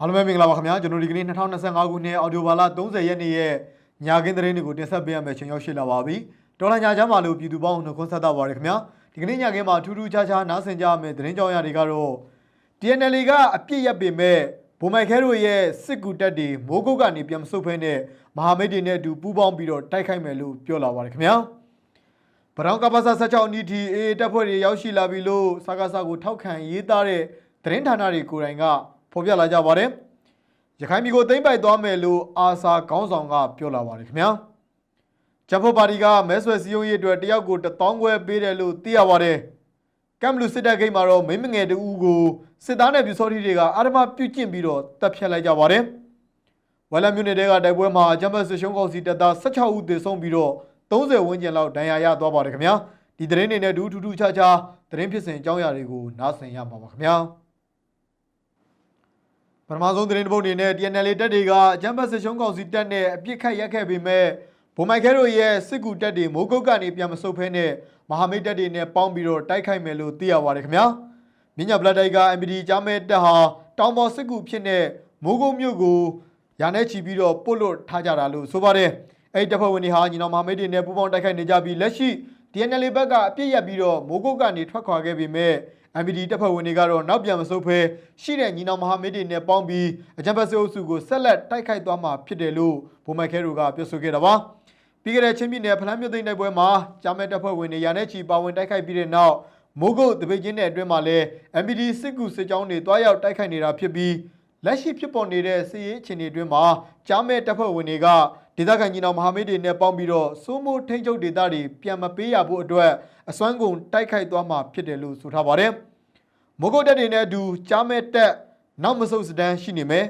အားလုံးပဲမင်္ဂလာပါခင်ဗျာကျွန်တော်ဒီကနေ့2025ခုနှစ်အော်တိုဘာလ30ရက်နေ့ရဲ့ညခင်းသတင်းတွေကိုတင်ဆက်ပေးရမယ့်ချိန်ရောက်ရှိလာပါပြီတော်လာညာချမ်းပါလို့ပြည်သူပေါင်းနှုတ်ခွန်းဆက်တာပါရခင်ဗျာဒီကနေ့ညခင်းမှာထူးထူးခြားခြားနားဆင်ကြရမယ့်သတင်းကြောင်းရာတွေကတော့ TNL ကအပြစ်ရက်ပေမဲ့ဘုံမိုက်ခဲတို့ရဲ့စစ်ကူတက်တွေမိုးကုတ်ကနေပြန်မဆုတ်ဖဲနဲ့မဟာမိတ်တွေနဲ့အတူပူးပေါင်းပြီးတော့တိုက်ခိုက်မယ်လို့ပြောလာပါတယ်ခင်ဗျာဗရောင်းကပ္ပစာ16နီတီအေတပ်ဖွဲ့တွေရောက်ရှိလာပြီလို့စကားစကိုထောက်ခံရေးသားတဲ့သတင်းဌာနတွေကိုယ်တိုင်က ဖော်ပြလာကြပါတယ်။ရခိုင်ပြည်ကိုသိမ်းပိုက်သွားမယ်လို့အာဆာခေါင်းဆောင်ကပြောလာပါတယ်ခင်ဗျာ။ဂျပန်ပါတီကမဲဆွယ်စည်းရုံးရေးအတွက်တယောက်ကို1000ခွဲပေးတယ်လို့သိရပါတယ်။ကမ်ဘလူစစ်တပ်ဂိတ်မှာတော့မိမငယ်တူဦးကိုစစ်သားနဲ့ပြူစောတိတွေကအာရမပြုတ်ကျင့်ပြီးတော့တပ်ဖြတ်လိုက်ကြပါတယ်။ဝက်လက်မြို့နယ်တဲကတိုက်ပွဲမှာအကြမ်းဖက်စစ်ရှုံးကောင်စီတပ်သား16ဦးသေဆုံးပြီးတော့30ဝန်းကျင်လောက်ဒဏ်ရာရသွားပါတယ်ခင်ဗျာဒီသတင်းတွေနဲ့ဒူးထူးထူးခြားခြားသတင်းဖြစ်စဉ်အကြောင်းအရာတွေကိုနားဆင်ရမှာပါခင်ဗျာ ပထမဆုံးသတင်းတစ်ပုဒ်အနေနဲ့ TNL တပ်တွေကအကြမ်းဖက်စစ်ရှုံးကောင်စီတပ်နဲ့အပြစ်ခတ်ရက်ခဲ့ပေမဲ့ဘုံမိုက်ခဲတို့ရဲ့စစ်ကူတပ်တွေမိုးကုတ်ကနေပြန်မဆုတ်ဖဲနဲ့မဟာမိတ်တပ်တွေနဲ့ပေါင်းပြီးတော့တိုက်ခိုက်မယ်လို့သိရပါတယ်ခင်ဗျာမြညာပလက်တိုက်က MPD ကြားမဲ့တက်ဟာတောင်ပေါ်စစ်ကူဖြစ်တဲ့မိုးကုတ်မြို့ကိုရာနဲ့ချီပြီးတော့ပို့လို့ထားကြတာလို့ဆိုပါတယ်အဲ့ဒီတပ်ဖွဲ့ဝင်တွေဟာညီနောင်မဟာမိတ်တွေနဲ့ပူးပေါင်းတိုက်ခိုက်နေကြပြီးလက်ရှိ DNL ဘက်ကအပြစ်ရက်ပြီးတော့မိုးကုတ်ကနေထွက်ခွာခဲ့ပေမဲ့ MPD တပ်ဖွဲ့ဝင်တွေကတော့နောက်ပြန်မဆုတ်ဖဲရှိတဲ့ညီနောင်မဟာမိတ်တွေနဲ့ပေါင်းပြီးအကြံဖက်စစ်အုပ်စုကိုဆက်လက်တိုက်ခိုက်သွားမှာဖြစ်တယ်လို့ဗိုလ်မိုက်ခဲတို့ကပြောဆိုခဲ့တာပါပြီးခဲ့တဲ့ချင်းပြည်နယ်ဖလန်းမြို့သိမ်းတိုက်ပွဲမှာဂျာမဲတပ်ဖွဲ့ဝင်တွေရာနဲ့ချီပါဝင်တိုက်ခိုက်ပြီးတဲ့နောက်မိုးကုတ်တပိတ်ချင်းတဲ့အတွင်းမှာလည်း MPD စစ်ကူစစ်ကြောင်းတွေတွားရောက်တိုက်ခိုက်နေတာဖြစ်ပြီးလက်ရှိဖြစ်ပေါ်နေတဲ့စစ်ရေးအခြေအနေအတွင်းမှာဂျာမဲတပ်ဖွဲ့ဝင်တွေကဒေသခံညီနောင်မဟာမိတ်တွေနဲ့ပေါင်းပြီးတော့စိုးမိုးထိန်းချုပ်ဒေသတွေပြန်မပေးရဖို့အတွက်အစွမ်းကုန်တိုက်ခိုက်သွားမှာဖြစ်တယ်လို့ဆိုထားပါတယ်။ မိုးကုတ်တက်တွေနဲ့အတူကြားမဲ့တက်နောက်မဆုတ်စတန်းရှိနေမယ်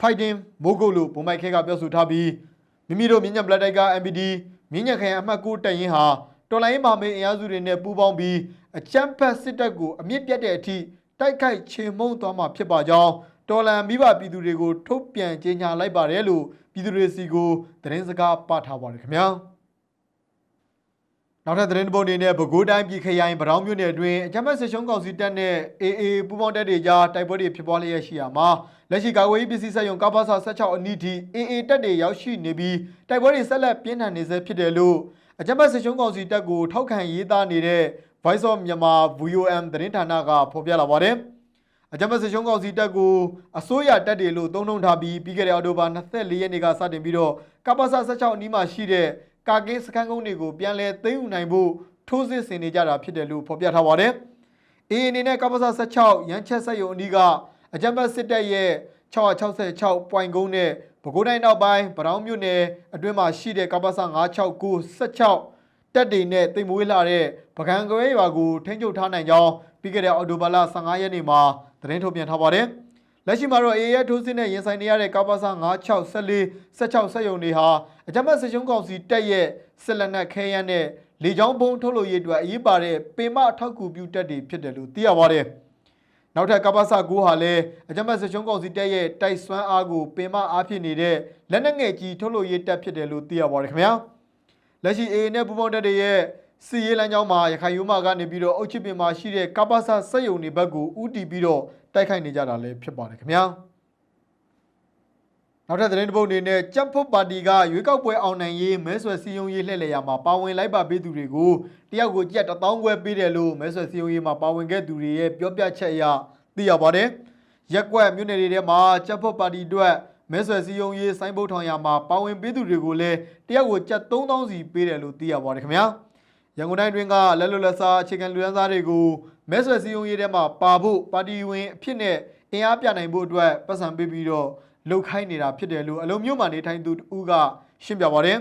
fighting မိုးကုတ်လို့ဘုံမိုက်ခဲကပြောဆိုထားပြီးမိမိတို့မြင်းညံပလက်တိုက်က MPD မြင်းညံခရိုင်အမှတ်9တက်ရင်ဟာတော်လိုင်းမာမေးအင်အားစုတွေနဲ့ပူးပေါင်းပြီးအချမ်းဖက်စစ်တပ်ကိုအမြင့်ပြတ်တဲ့အထိတိုက်ခိုက်ချေမှုန်းသွားမှာဖြစ်ပါကြောင်းတော်လန်မိဘပြည်သူတွေကိုထုတ်ပြန်ကြေညာလိုက်ပါတယ်လို့ပြည်သူတွေစီကိုသတင်းစကားပါထားပါတယ်ခင်ဗျာ နောက်ထပ်သတင်းတစ်ပုဒ်အနေနဲ့ပဲခူးတိုင်းပြည်ခရိုင်ဗရောင်းမြို့နယ်အတွင်းအကြမ်းဖက်စစ်ရှုံးကောင်စီတပ်နဲ့ AA ပူးပေါင်းတပ်တွေကြားတိုက်ပွဲတွေဖြစ်ပွားလျက်ရှိရာမှာလက်ရှိကာကွယ်ရေးပစ္စည်းစက်ရုံကပ္ပစာ16အနီးထိ AA တပ်တွေရောက်ရှိနေပြီးတိုက်ပွဲတွေဆက်လက်ပြင်းထန်နေဆဲဖြစ်တယ်လို့အကြမ်းဖက်စစ်ရှုံးကောင်စီတပ်ကိုထောက်ခံရေးသားနေတဲ့ Voice of Myanmar VOM သတင်းဌာနကဖော်ပြလာပါတယ်။အကြမ်းဖက်စစ်ရှုံးကောင်စီတပ်ကိုအစိုးရတပ်တွေလို့သုံးနှုန်းထားပြီးပြီးခဲ့တဲ့အောက်တိုဘာ24ရက်နေ့ကစတင်ပြီးတော့ကပ္ပစ16အနီးမှာရှိတဲ့ ကာကင်းစခန်းကုန်းတွေကိုပြန်လည်သိမ်းယူနိုင်ဖို့ထိုးစစ်ဆင်နေကြတာဖြစ်တယ်လို့ဖော်ပြထားပါတယ်။ AA အနေနဲ့ကပ္ပစ16ရန်ချက်ဆက်ယုံအနီးကအကြမ်းဖက်စစ်တပ်ရဲ့666ပွိုင်ကုန်းနဲ့ပဲခူးတိုင်းနောက်ပိုင်းဗရောင်းမြို့နယ်အတွင်းမှာရှိတဲ့ကပ္ပစ969 16တပ်တွေနဲ့တိမ်မွေးလာတဲ့ပကံကွဲရွာကိုထိန်းချုပ်ထားနိုင်ကြောင်းပြီးခဲ့တဲ့အောက်တိုဘာလ15ရက်နေ့မှာသတင်းထုတ်ပြန်ထားပါတယ်။ လက်ရှိမှာတော့ AA ရဲ့ထိုးစစ်နဲ့ရင်ဆိုင်နေရတဲ့ကပ္ပစ9614 16ဆက်ယုံတွေဟာအကြမ်းဖက်စစ်ရှုံးကောင်စီတပ်ရဲ့စစ်လက်နက်ခဲယမ်းနဲ့လေကြောင်းဘုံထုတ်လို့ရေးအတွက်အရေးပါတဲ့ပေမအထောက်အကူပြုတပ်တွေဖြစ်တယ်လို့သိရပါတယ်။နောက်ထပ်ကပ္ပစ9ဟာလည်းအကြမ်းဖက်စစ်ရှုံးကောင်စီတပ်ရဲ့တိုက်စွမ်းအားကိုပင်မအားဖြစ်နေတဲ့လက်နက်ငယ်ကြီးထုတ်လို့ရေးတပ်ဖြစ်တယ်လို့သိရပါတယ်ခင်ဗျာလက်ရှိ AA နဲ့ပူးပေါင်းတပ်တွေရဲ့ စီရေးလမ်းကြောင်းမှာရခိုင်ရိုးမကနေပြီးတော့အုတ်ချစ်ပင်မှာရှိတဲ့ကပ္ပစစက်ယုံတွေဘက်ကိုဥတီပြီးတော့တိုက်ခိုက်နေကြတာလည်းဖြစ်ပါတယ်ခင်ဗျာနောက်ထပ်သတင်းတစ်ပုဒ်အနေနဲ့ကြက်ဖုတ်ပါတီကရွေးကောက်ပွဲအောင်နိုင်ရေးမဲဆွယ်စည်းရုံးရေးလှည့်လည်ရာမှာပါဝင်လိုက်ပါပေးသူတွေကိုတယောက်ကိုကြက်1000ခွဲပေးတယ်လို့မဲဆွယ်စည်းရုံးရေးမှာပါဝင်ခဲ့သူတွေရဲ့ပြောပြချက်အရသိရပါတယ်။ရက်ကွက်မြို့နယ်တွေထဲမှာချက်ဖို့ပါတီအတွက်မဲဆွယ်စည်းရုံးရေးစိုင်းဘုတ်ထောင်ရမှာပါဝင်ပေးသူတွေကိုလည်းတယောက်ကိုကျပ်3000စီပေးတယ်လို့သိရပါတယ်ခင်ဗျာ ရန်ကုန်တိုင်းတွင်ကလက်လွတ်လက်စားအခြေခံလူရန်သားတွေကိုမဲဆွယ်စည်းရုံးရေးထဲမှာပါဖို့ပါတီဝင်အဖြစ်နဲ့အင်အားပြနိုင်ဖို့အတွက်ပတ်စံပေးပြီးတော့လှုပ်ခိုင်းနေတာဖြစ်တယ်လို့အလုံးမျိုးမှနေထိုင်သူတူကရှင်းပြပါတယ်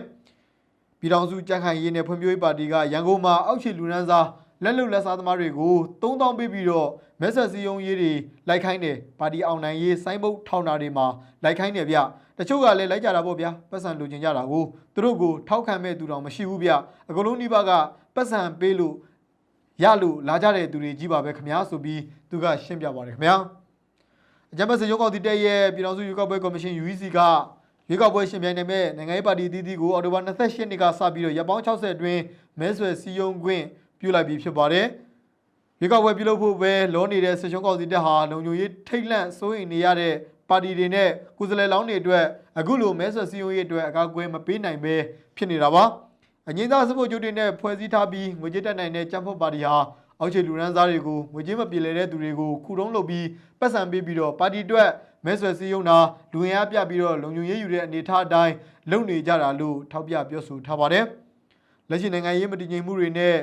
ပြည်ထောင်စုကြံ့ခိုင်ရေးနဲ့ဖွံ့ဖြိုးရေးပါတီကရန်ကုန်မှာအောက်ခြေလူရန်စားလက်လွတ်လက်စားသမားတွေကို3000ပေးပြီးတော့မဲဆွယ်စည်းရုံးရေးတွေလိုက်ခိုင်းတယ်ပါတီအောင်နိုင်ရေးစိုင်းဘုတ်ထောင်တာတွေမှာလိုက်ခိုင်းတယ်ဗျတချို့ကလည်းလိုက်ကြတာပေါ့ဗျာပတ်စံလူကျင်ကြတာကိုသူတို့ကိုထောက်ခံမဲ့သူတော်မရှိဘူးဗျအကလုံးနှိပါက ပတ်စံပေးလို့ရလို့လာကြတဲ့သူတွေကြီးပါပဲခင်ဗျာဆိုပြီးသူကရှင်းပြပါတယ်ခင်ဗျာအကြမ်းဖက်စစ်ရုံးကောက်တီတဲ့ရဲ့ပြည်တော်စုရွေးကောက်ပွဲကော်မရှင် UEC ကရွေးကောက်ပွဲရှင်ပြိုင်နေမဲ့နိုင်ငံရေးပါတီအသီးသီးကိုအော်တိုဘာ28ရက်နေ့ကစပြီးတော့ရပ်ပေါင်း60အတွင်းမဲဆွယ်စည်းရုံးခွင့်ပြုလိုက်ပြီးဖြစ်ပါတယ်ရွေးကောက်ပွဲပြုလုပ်ဖို့ပဲလောနေတဲ့စစ်ရှုံးကောင်စီတပ်ဟာလုံခြုံရေးထိတ်လန့်စိုးရိမ်နေရတဲ့ပါတီတွေနဲ့ကိုယ်စားလှယ်လောင်းတွေအတွက်အခုလိုမဲဆွယ်စည်းရုံးရေးအတွက်အကာအကွယ်မပေးနိုင်ပဲဖြစ်နေတာပါ အငင်းသားစဖို့ကျုပ်တွေနဲ့ဖွဲ့စည်းထားပြီးငွေကြေးတက်နိုင်တဲ့ကြံ့ဖို့ပါတီဟာအောက်ခြေလူရန်စားတွေကိုငွေကြေးမပြေလည်တဲ့သူတွေကိုခုတုံးလုပ်ပြီးပတ်စံပေးပြီးတော့ပါတီအတွက်မဲဆွယ်စည်းရုံးတာလူဝင်အားပြပြီးတော့လုံခြုံရေးယူတဲ့အနေအထားအတိုင်းလုပ်နေကြတာလို့ထောက်ပြပြောဆိုထားပါတယ်လက်ရှိနိုင်ငံရေးမတည်ငြိမ်မှုတွေနဲ့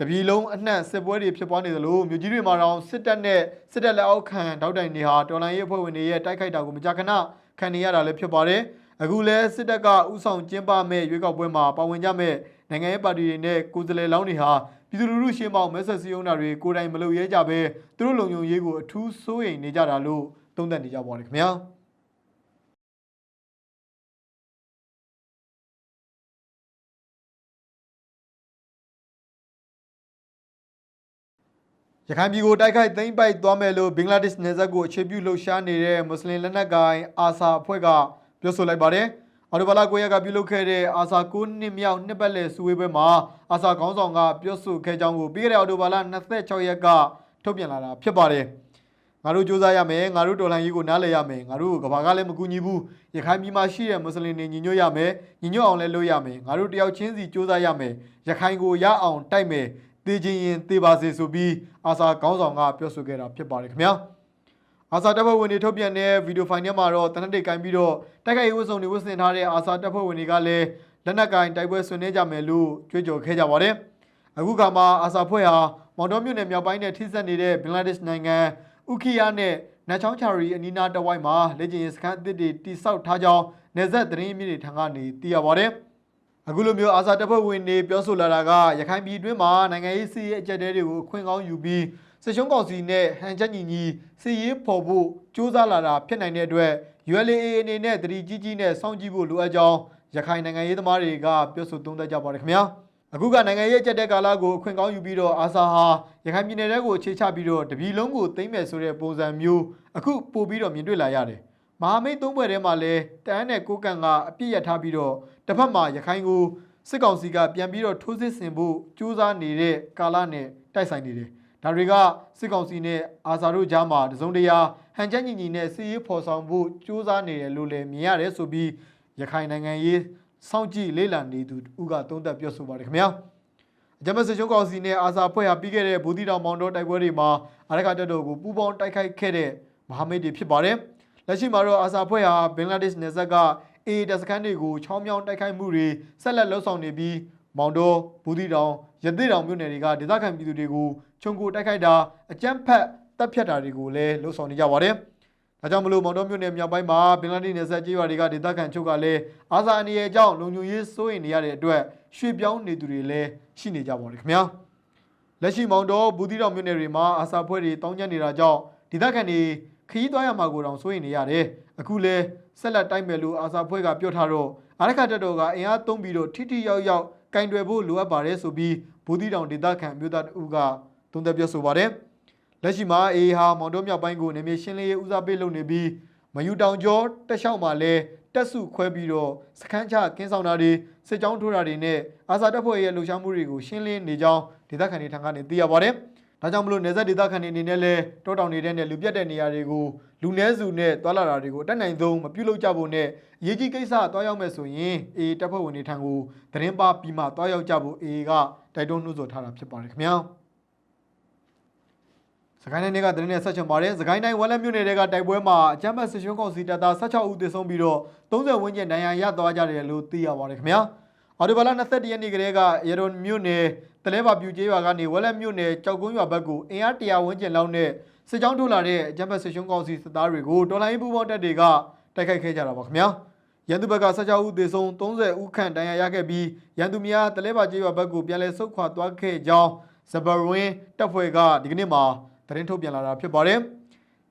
တပြည်လုံးအနှံ့စစ်ပွဲတွေဖြစ်ပွားနေသလိုမြို့ကြီးတွေမှာတော့စစ်တပ်နဲ့စစ်တပ်လက်အောက်ခံတောက်တိုင်တွေဟာတော်လိုင်းရေးအဖွဲ့ဝင်တွေရဲ့တိုက်ခိုက်တာကိုမကြာခဏခံနေရတာလည်းဖြစ်ပါတယ်။ အခုလဲစစ်တပ်ကဥဆောင်ကျင်းပမဲ့ရွေးကောက်ပွဲမှာပါဝင်ကြမဲ့နိုင်ငံရေးပါတီတွေနဲ့ကိုယ်စားလှယ်လောင်းတွေဟာပြည်သူလူထုရှင်းပေါင်းမဲဆက်စည်းရုံးတာတွေကိုယ်တိုင်မလုပ်ရဲကြပဲသူတို့လုံခြုံရေးကိုအထူးစိုးရိမ်နေကြတာလို့သုံးသပ်နေကြပါတယ်ခင်ဗျာ။ရခိုင်ပြည်ကိုတိုက်ခိုက်သိမ်းပိုက်သွားမယ်လို့ဘင်္ဂလားဒေ့ရှ်နယ်စပ်ကိုအခြေပြုလှုပ်ရှားနေတဲ့မွတ်စလင်လက်နက်ကိုင်အာဆာအဖွဲ့က ပြောဆိုလိုက်ပါတယ်။အော်တိုဘာလ9ရက်ကပြုလုပ်ခဲ့တဲ့အာဆာ9နှစ်မြောက်နှစ်ပတ်လည်စုဝေးပွဲမှာအာဆာခေါင်းဆောင်ကပြောဆိုခဲ့ကြောင်းကိုပြီးခဲ့တဲ့အော်တိုဘာလ26ရက်ကထုတ်ပြန်လာတာဖြစ်ပါတယ်။ငါတို့စူးစမ်းရမယ်ငါတို့တော်လှန်ရေးကိုနားလည်ရမယ်ငါတို့ကဘာကလည်းမကူညီဘူးရခိုင်ပြည်မှာရှိတဲ့မွတ်စလင်တွေညီညွတ်ရမယ်ညီညွတ်အောင်လည်းလုပ်ရမယ်ငါတို့တယောက်ချင်းစီစူးစမ်းရမယ်ရခိုင်ကိုရအောင်တိုက်မယ်တေချင်းရင်တေပါစေဆိုပြီးအာဆာခေါင်းဆောင်ကပြောဆိုခဲ့တာဖြစ်ပါတယ်ခင်ဗျာ အာဆာတပ်ဖွဲ့ဝင်တွေထုတ်ပြန်တဲ့ဗီဒီယိုဖိုင်ထဲမှာတော့တနက်တွေကင်ပြီးတော့တိုက်ခိုက်ရေးဝတ်စုံတွေဝတ်ဆင်ထားတဲ့အာဆာတပ်ဖွဲ့ဝင်တွေကလည်းလက်နက်ကင်တိုက်ပွဲဆွေးနွေးကြမယ်လို့ကြွေးကြော်ခဲ့ကြပါတယ်အခုခါမှာအာဆာဖွဲ့ဟာမော်တော်မြို့နယ်မြောက်ပိုင်းနဲ့ထိစပ်နေတဲ့ဘင်္ဂလားဒေ့ရှ်နိုင်ငံဥခိယာနဲ့နတ်ချောင်းချာရီအနီးနားတစ်ဝိုက်မှာလက်ကျင်ရေးစခန်းအသစ်တွေတိစောက်ထားကြောင်းနေဆက်သတင်းမြစ်တွေထံကနေသိရပါတယ်အခုလိုမျိုးအာဇာတပ်ဖွဲ့ဝင်တွေပြောဆိုလာတာကရခိုင်ပြည်တွင်းမှာနိုင်ငံရေးစီးရေးအကြက်တဲတွေကိုအခွင့်ကောင်းယူပြီး စစ်ရှုံးကောင်စီနဲ့ဟန်ချက်ညီညီစီရေးဖော်ဖို့စူးစမ်းလာတာဖြစ်နိုင်တဲ့အတွက် ULA အနေနဲ့တတိကြီးကြီးနဲ့စောင့်ကြည့်ဖို့လိုအပ်ကြောင်းရခိုင်နိုင်ငံရေးသမားတွေကပြောဆိုသုံးသပ်ကြပါတယ်ခင်ဗျာအခုကနိုင်ငံရေးအကြက်တဲကာလကိုအခွင့်ကောင်းယူပြီးတော့အာဇာဟာရခိုင်ပြည်နယ်တဲကိုအခြေချပြီးတော့တပြည်လုံးကိုသိမ်းမယ်ဆိုတဲ့ပုံစံမျိုးအခုပို့ပြီးတော့မြင်တွေ့လာရတယ်မဟာမိတ်သုံးဘွယ်ထဲမှာလည်းတန်းနဲ့ကိုကန့်ကအပြစ်ရထားပြီးတော့တစ်ဖက်မှာရခိုင်ကိုစစ်ကောင်စီကပြန်ပြီးတော့ထိုးစစ်ဆင်ဖို့ကြိုးစားနေတဲ့ကာလနဲ့တိုက်ဆိုင်နေတယ်။ ဒါတွေကစစ်ကောင်စီနဲ့အာဇာတို့ကြားမှာတစုံတရာဟန်ချက်ညီညီနဲ့စီရေးဖော်ဆောင်ဖို့ကြိုးစားနေတယ်လို့လည်းမြင်ရတယ်ဆိုပြီးရခိုင်နိုင်ငံရေးစောင့်ကြည့်လေ့လာနေသူဦးကသုံးသပ်ပြောဆိုပါတယ်ခင်ဗျာ။အကြမ်းဖက်စစ်ချုံးကောင်စီနဲ့အာဇာဖွဲ့ဟာပြီးခဲ့တဲ့ဘူတီတောင်မောင်တော်တိုက်ပွဲတွေမှာအရခတက်တော်ကိုပူးပေါင်းတိုက်ခိုက်ခဲ့တဲ့မဟာမိတ်တွေဖြစ်ပါတယ်။လက်ရှိမှာတော့အာဇာဖွဲ့ဟာဘင်္ဂလားဒေ့ရှ်နယ်စပ်ကအေးတပ်စခန်းတွေကိုချောင်းမြောင်းတိုက်ခိုက်မှုတွေဆက်လက်လှုပ်ဆောင်နေပြီးမောင်တော်ဘူးတီတောင်ရသေးတောင်မြို့နယ်တွေကဒေသခံပြည်သူတွေကို ခြုံကိုတိုက်ခိုက်တာအကြမ်းဖက်တပ်ဖြတ်တာတွေကိုလည်းလှုပ်ဆောင်နေကြပါတယ်။ဒါကြောင့်မလို့မောင်တော်မြို့နယ်မြောက်ပိုင်းမှာဘင်္ဂလားဒေ့ရှ်နယ်စပ်ကြေးရွာတွေကဒေသခံချုပ်ကလည်းအာဇာအနေရဲ့အကြောင်းလုံခြုံရေးစိုးရိမ်နေရတဲ့အတွက်ရွှေ့ပြောင်းနေသူတွေလည်းရှိနေကြပါတယ်ခင်ဗျာ။လက်ရှိမောင်တော်ဘူးတီတောင်မြို့နယ်တွေမှာအာဇာဖွဲ့တွေတောင်းကျမ်းနေတာကြောင့်ဒေသခံတွေခရီးသွားရမှာကိုတောင်စိုးရိမ်နေရတယ်။အခုလဲဆက်လက်တိုက်မယ်လို့အာဇာဖွဲ့ကပြောထားတော့အာရခတက်တော်ကအင်အားသုံးပြီးတော့ထိထိရောက်ရောက်ကင်တွယ်ဖို့လိုအပ်ပါတယ်ဆိုပြီးဘူတီတောင်ဒေသခံမြို့သားတဦးက သုံးသပ်ပြောဆိုပါတယ်။လက်ရှိမှာအေဟာမောင်တော်မြောက်ပိုင်းကိုနေမြေရှင်းလင်းရေးဦးစားပေးလုပ်နေပြီးမယူတောင်ကျော်တက်လျှောက်မှာလဲတက်စုခွဲပြီးတော့စခန်းချကင်းဆောင်တာတွေစစ်ကြောင်းထိုးတာတွေနဲ့အာဇာတပ်ဖွဲ့ရဲ့လှုပ်ရှားမှုတွေကိုရှင်းလင်းနေကြောင်းဒေသခံတွေထံကနေသိရပါတယ်။ဒါကြောင့်မလို့နေဆက်ဒေသခံတွေအနေနဲ့လဲတောတောင်နေတဲ့နဲ့လူပြတ်တဲ့နေရာတွေကိုလူနည်းစုနဲ့တွာလာတာတွေကိုအတက်နိုင်ဆုံးမပြုလုပ်ကြဖို့နဲ့အရေးကြီးကိစ္စတွားရောက်မယ်ဆိုရင်အေတပ်ဖွဲ့ဝင်တွေထံကိုသတင်းပါပြီးမှတွားရောက်ကြဖို့အေကတိုက်တွန်းနှိုးဆော်ထားတာဖြစ်ပါတယ်ခင်ဗျာ စကိုင်းတိုင်းကသတင်းနဲ့ဆက်ချင်ပါတယ်စကိုင်းတိုင်းဝက်လက်မြို့နယ်ကတိုက်ပွဲမှာအကြမ်းဖက်ဆစ်ရှုံးကောင်စီတပ်သား16ဦးသေဆုံးပြီးတော့30ဝန်းကျင်ဒဏ်ရာရသွားကြတယ်လို့သိရပါတယ်ခင်ဗျာအော်ဒီဘလာ21ရက်နေ့ကလေးကရေရွန်မြို့နယ်တလဲပါပြူကျေးရွာကနေဝက်လက်မြို့နယ်ကြောက်ကုန်းရွာဘက်ကိုအင်အား100ဝန်းကျင်လောက်နဲ့စစ်ကြောင်းထိုးလာတဲ့အကြမ်းဖက်ဆစ်ရှုံးကောင်စီစစ်သားတွေကိုတော်လိုင်းပူပေါင်းတပ်တွေကတိုက်ခိုက်ခဲ့ကြတာပါခင်ဗျာရန်သူဘက်က16ဦးသေဆုံး30ဦးခန့်ဒဏ်ရာရခဲ့ပြီးရန်သူများတလဲပါကျေးရွာဘက်ကိုပြန်လည်ဆုတ်ခွာသွားခဲ့ကြောင်းဇဘရင်းတပ်ဖွဲ့ကဒီကနေ့မှာ သတင်းထုတ်ပြန်လာတာဖြစ်ပါတယ်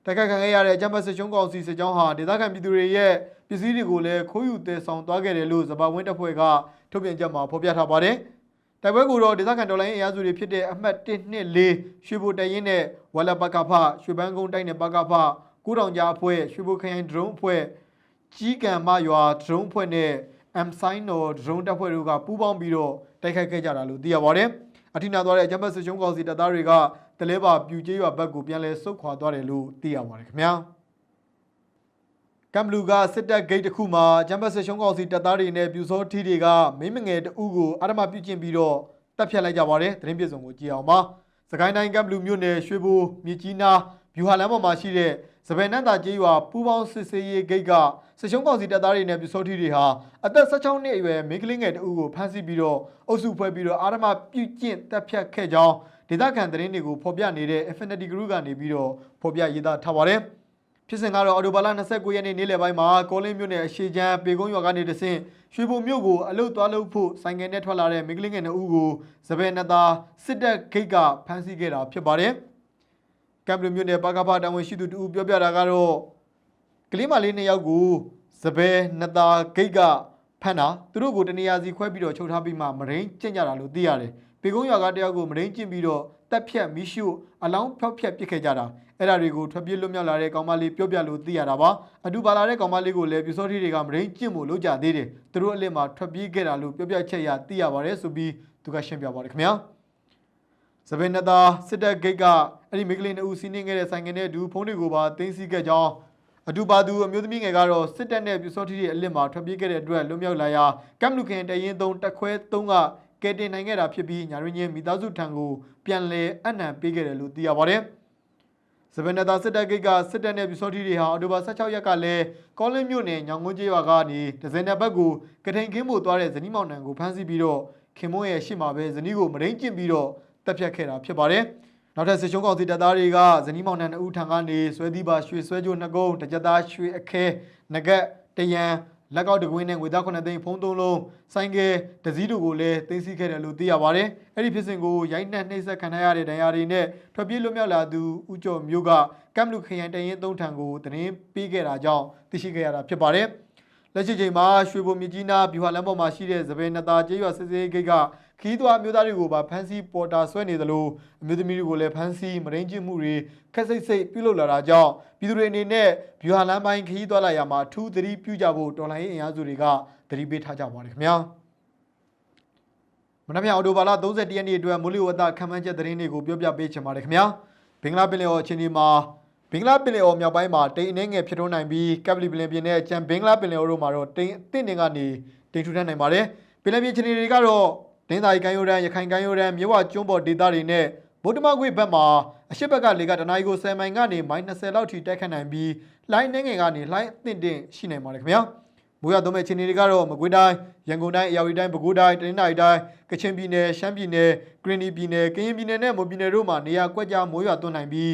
တိုက်ခိုက်ခံခဲ့ရတဲ့အကြမ်းဖက်စစ်ရှုံးကောင်စီစစ်ကြောင်းဟာဒေသခံပြည်သူတွေရဲ့ပစ္စည်းတွေကိုလည်းခိုးယူသယ်ဆောင်သွားခဲ့တယ်လို့ဇဘဝင်းတပ်ဖွဲ့ကထုတ်ပြန်ချက်မှာဖော်ပြထားပါတယ်။တိုက်ပွဲကိုတော့ဒေသခံတော်လိုင်းအင်အားစုတွေဖြစ်တဲ့အမှတ်1 2 4ရွှေဘိုတရင်နဲ့ဝလပကဖရွှေပန်းကုန်းတိုင်းနဲ့ပကဖကိုတောင်ကြားအဖွဲ့ရွှေဘိုခရိုင်ဒရုန်းအဖွဲ့ကြီးကံမရွာဒရုန်းအဖွဲ့နဲ့ M sign တော်ဒရုန်းတပ်ဖွဲ့တို့ကပူးပေါင်းပြီးတော့တိုက်ခိုက်ခဲ့ကြတာလို့သိရပါတယ်။အထိနာသွားတဲ့အကြမ်းဖက်စစ်ရှုံးကောင်စီတပ်သားတွေက တလဲပါပြူကျေးရွာဘက်ကိုပြန်လဲဆုတ်ခွာသွားတယ်လို့သိရပါတယ်ခင်ဗျာ။ကမ်ဘလူကစစ်တပ်ဂိတ်တစ်ခုမှာဂျမ်ဘတ်ဆက်ရှုံးကောင်စီတပ်သားတွေနဲ့ပြူစောထီတွေကမိမငယ်တအုပ်ကိုအာရမပြုတ်ကျင့်ပြီးတော့တပ်ဖြတ်လိုက်ကြပါတယ်သတင်းပြေဆုံးကိုကြည့်အောင်ပါစကိုင်းတိုင်းကမ်ဘလူမြို့နယ်ရွှေဘိုမြစ်ကြီးနားဗျူဟာလမ်းပေါ်မှာရှိတဲ့ စပယ်နန်းသာကျေးရွာပူပေါင်းစစ်စေးရေးဂိတ်ကဆက်ရှုံးကောင်စီတပ်သားတွေနဲ့ပြူစောထီတွေဟာအသက်16နှစ်အရွယ်မိန်းကလေးငယ်တအုပ်ကိုဖမ်းဆီးပြီးတော့အုပ်စုဖွဲ့ပြီးတော့အာရမပြုတ်ကျင့်တပ်ဖြတ်ခဲ့ကြောင်းဒေသခံသတင်းတွေကိုဖော်ပြနေတဲ့ Infinity Group ကနေပြီးတော့ဖော်ပြရေးသားထားပါတယ်ဖြစ်စဉ်ကတော့အော်တိုဘာလ29ရက်နေ့နေ့လယ်ပိုင်းမှာကောလင်းမြို့နယ်အရှိချမ်းပေကုန်းရွာကနေတဆင့်ရွှေဘုံမြို့ကိုအလုတ်သွားလုပ်ဖို့ဆိုင်ငယ်နဲ့ထွက်လာတဲ့မိန်းကလေးငယ်နှစ်ဦးကိုစပယ်နသားစစ်တပ်ဂိတ်ကဖမ်းဆီးခဲ့တာဖြစ်ပါတယ်။ ကမ်ဘလူမြို့နယ်ပါကဖတာဝန်ရှိသူတူပြောပြတာကတော့ကလေးမလေးနှစ်ယောက်ကိုစပယ်နသားဂိတ်ကဖမ်းတာသူတို့ကိုတနေရာစီခွဲပြီးတော့ချုပ်ထားပြီးမှမရင်းကျင့်ကြတာလို့သိရတယ်။ပေကုန်းရွာကတယောက်ကိုမရင်းကျင့်ပြီးတော့တက်ဖြတ်မိရှုအလောင်းဖျောက်ဖျက်ပစ်ခဲ့ကြတာ။အဲ့ဒါတွေကိုထွက်ပြေးလွတ်မြောက်လာတဲ့ကောင်မလေးပြောပြလို့သိရတာပါအတူပါလာတဲ့ကောင်မလေးကိုလည်းပြူစောထီတွေကမရင်းကျင့်ဖို့လုပ်ကြသေးတယ်သူတို့အလစ်မှာထွက်ပြေးခဲ့တာလို့ပြောပြချက်ရသိရပါတယ်ဆိုပြီးသူကရှင်းပြပါတယ်ခင်ဗျာ စပင်နတာစစ်တပ်ဂိတ်ကအဲ့ဒီမိန်းကလေးနှစ်ဦးစီးနှင်းခဲ့တဲ့ဆိုင်ငယ်နဲ့အတူဖုန်းတွေကိုပါတင်းစီခဲ့ကြောင်းအတူပါသူအမျိုးသမီးငယ်ကတော့စစ်တပ်နဲ့ပြူစောထီတွေအလစ်မှာထွက်ပြေးခဲ့တဲ့အတွက်လွတ်မြောက်လာရာကမ်လူခင်တရင်သုံးတက်ခွဲသုံးကကဲတင်နိုင်ခဲ့တာဖြစ်ပြီးညာရင်းချင်းမိသားစုထံကိုပြန်လည်အနံပေးခဲ့တယ်လို့သိရပါတယ်စပယ်နတာစစ်တပ်ဂိတ်ကစစ်တပ်နဲ့ပြူစောထီတွေဟာအော်တိုဘာ16ရက်ကလည်းကောလင်းမြို့နယ်ညောင်ကုန်းကျေးရွာကနေဒဇယ်နယ်ဘက်ကိုကထိန်ခင်းဖို့သွားတဲ့ဇနီးမောင်နှံကိုဖမ်းဆီးပြီးတော့ခင်မွန်းရဲ့ရှေ့မှာပဲဇနီးကိုမရင်းကျင့်ပြီးတော့ တပ်ဖြတ်ခဲ့တာဖြစ်ပါတယ်။နောက်ထပ်စစ်ချုံးကောင်စီတပ်သားတွေကဇနီးမောင်နှံနှစ်ဦးထံကနေဆွဲသီးပါရွှေဆွဲကြိုးနှစ်ကုန်းတကြက်သားရွှေအခဲငကက်တရံလက်ကောက်တကွင်းနဲ့ငွေသား9သိန်းဖုံးသုံးလုံးဆိုင်ကယ်တစည်းတို့ကိုလည်းသိမ်းဆည်းခဲ့တယ်လို့သိရပါတယ်။အဲ့ဒီဖြစ်စဉ်ကိုရိုက်နှက်နှိပ်စက်ခံရတဲ့ဒဏ်ရာတွေနဲ့ထွက်ပြေးလွတ်မြောက်လာသူဦးကျော်မျိုးကကမ်လူခရိုင်တရင်သုံးထံကိုသတင်းပေးခဲ့တာကြောင့်သိရှိခဲ့ရတာဖြစ်ပါတယ်။ လက်ရှိချိန်မှာရွှေဘုံမြကြီးနားဗျူဟာလမ်းပေါ်မှာရှိတဲ့သပင်နတာကျေးရွာစစ်စေးဂိတ်ကခီးသွွားမျိုးသားတွေကိုပါဖမ်းဆီးပေါ်တာဆွဲနေသလိုအမျိုးသမီးတွေကိုလည်းဖမ်းဆီးမရင်းကျစ်မှုတွေခက်စိတ်စိတ်ပြုလုပ်လာတာကြောင့်ပြည်သူတွေအနေနဲ့ဗျူဟာလမ်းပိုင်းခီးသွွားလာရမှာထူးသတိပြုကြဖို့တော်လိုင်းရေးအင်အားစုတွေကသတိပေးထားကြပါတယ်ခင်ဗျာမနက်ဖြန်အော်တိုဘာလ31ရက်နေ့အတွက်မိုးလေဝသခံမှန်းချက်သတင်းတွေကိုပြောပြပေးချင်ပါတယ်ခင်ဗျာဘင်္ဂလားပင်လယ်အော်အခြေအနေမှာ ဘင်္ဂလားပင်လယ်အော်မြောက်ပိုင်းမှာတိမ်အနှဲငယ်ဖြစ်ထွန်းနိုင်ပြီးကပ်ပလီပင်လယ်ပြင်နဲ့ကျန်ဘင်္ဂလားပင်လယ်အော်တို့မှာတော့တိမ်အသင့်တင်ကနေတိမ်ထူထပ်နိုင်ပါတယ်။ပင်လယ်ပြင်ခြေနေတွေကတော့ဒင်းသာရီကမ်းရိုးတန်းရခိုင်ကမ်းရိုးတန်းမြဝကျွန်းပေါ်ဒေသတွေနဲ့ဗုဒ္ဓမကွေဘက်မှာအရှိတ်ဘက်ကလေကတနအီကို10မိုင်ကနေမိုင်20လောက်ထိတိုက်ခတ်နိုင်ပြီးလှိုင်းနှဲငယ်ကနေလှိုင်းအသင့်တင်ရှိနိုင်ပါတယ်ခင်ဗျာ။မိုးရွာသွန်းမဲ့ခြေနေတွေကတော့မကွေးတိုင်းရန်ကုန်တိုင်းအရာဝတီတိုင်းပဲခူးတိုင်းတနင်္သာရီတိုင်းကချင်ပြည်နယ်ရှမ်းပြည်နယ်ကရင်နီပြည်နယ်ကရင်ပြည်နယ်နဲ့မွန်ပြည်နယ်တို့မှာနေရာကွက်ကြားမိုးရွာသွန်းနိုင်ပြီး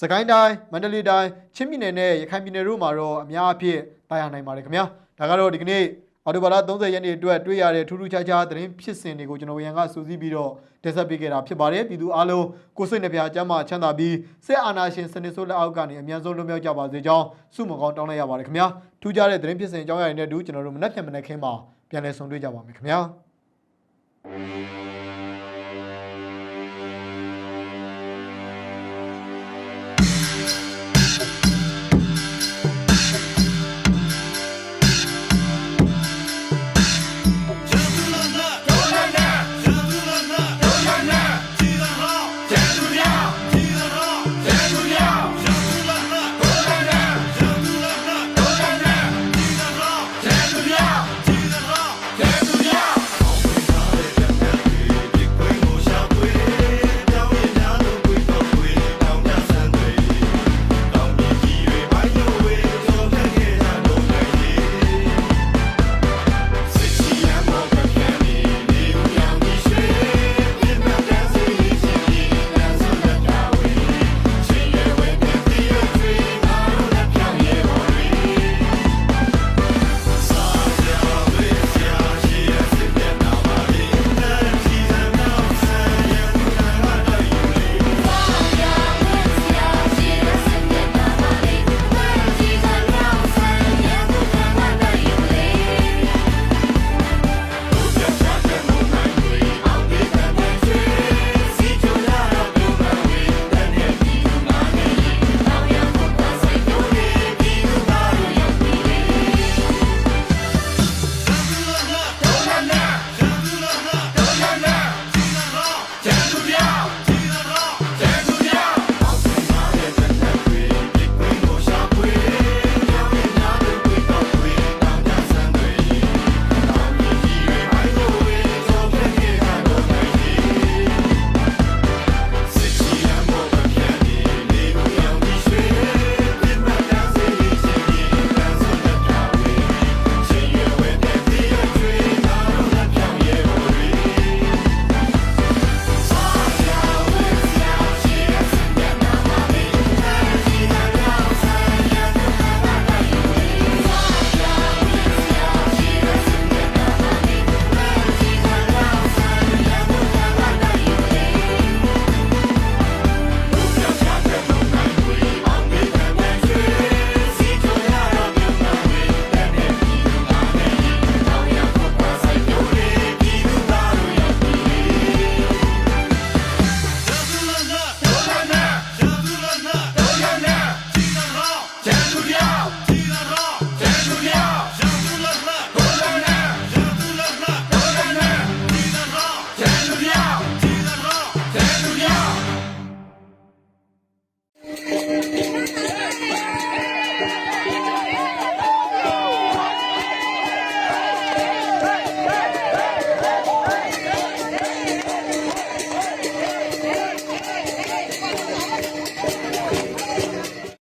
စကိုင်းတိုင်းမန္တလေးတိုင်းချင်းပြည်နယ်နဲ့ရခိုင်ပြည်နယ်တို့မှာတော့အများအပြားတာယာနိုင်ပါတယ်ခင်ဗျာဒါကတော့ဒီကနေ့အော်တိုဘာလ30ရက်နေ့အတွက်တွေ့ရတဲ့ထူးထူးခြားခြားသတင်းဖြစ်စဉ်တွေကိုကျွန်တော်ရန်ကစူးစီးပြီးတော့တင်ဆက်ပေးခဲ့တာဖြစ်ပါတယ်ပြည်သူအားလုံးကိုယ်စိတ်နှပြအကျမ်းမှချမ်းသာပြီးစစ်အာဏာရှင်စနစ်ဆိုးလက်အောက်ကနေအမြန်ဆုံးလွတ်မြောက်ကြပါစေကြောင်းဆုမကောင်းတောင်းလိုက်ရပါတယ်ခင်ဗျာထူးခြားတဲ့သတင်းဖြစ်စဉ်အကြောင်းအရာတွေနဲ့အတူကျွန်တော်တို့မနက်ဖြန်မနက်ခင်းမှာပြန်လည်ဆုံတွေ့ကြပါမယ်ခင်ဗျာ